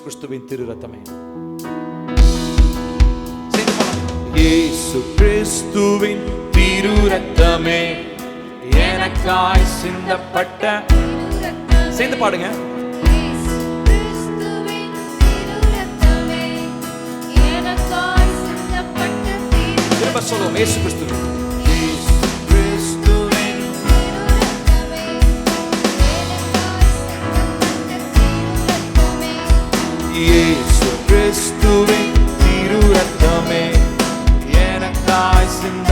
கிறிஸ்துவின் திரு ரத்தமே இயேசு கிறிஸ்துவின் திரு ரத்தமே எனக்காய் சிந்தப்பட்ட சேர்ந்து பாடுங்க. திரும்ப சொல்லுவோம். இயேசு கிறிஸ்துவின் thy symbol.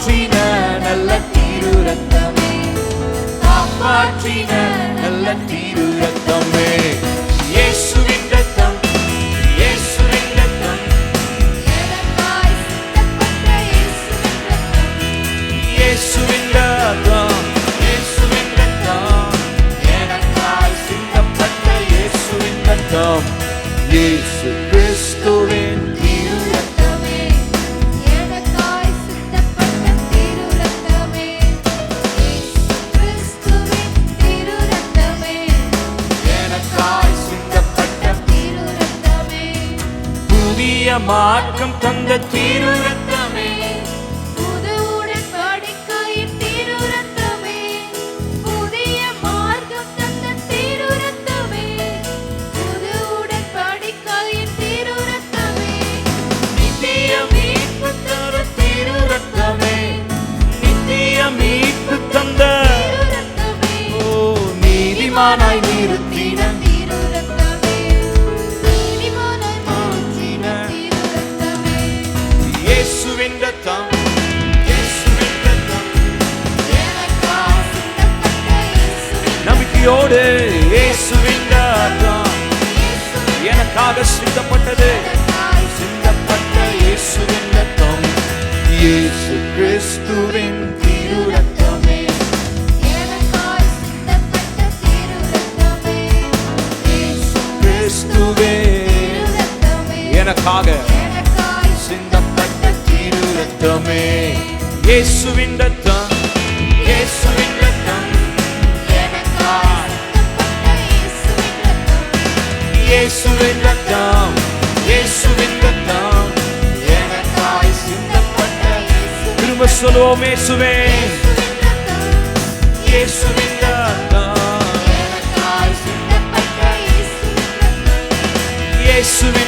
காப்பாற்றின நல்ல தீரு ரத்தமே காப்பாற்றின நல்ல தீரு ரத்தமே இயேசுவின் ரத்தம் இயேசுவின் ரத்தம். இயேசுவின் ரத்தம் இயேசுவின் ரத்தம். எனக்காய் சிந்தப்பட்ட இயேசுவின் ரத்தம். இயேசு. குணமாக்கம் தந்த தீருரத்தை எனக்காக சிந்தப்பட்டது. சிந்தப்பட்ட இயேசுவின் ரத்தம். இயேசு கிறிஸ்துவின் திரு ரத்தமே கிறிஸ்துவே. எனக்காக சிந்தப்பட்ட திரு ரத்தமே இயேசுவின் ரத்தம். சொல்லுவோம் இயேசுவே. இயேசுவின் ரத்தம் இயேசுவின்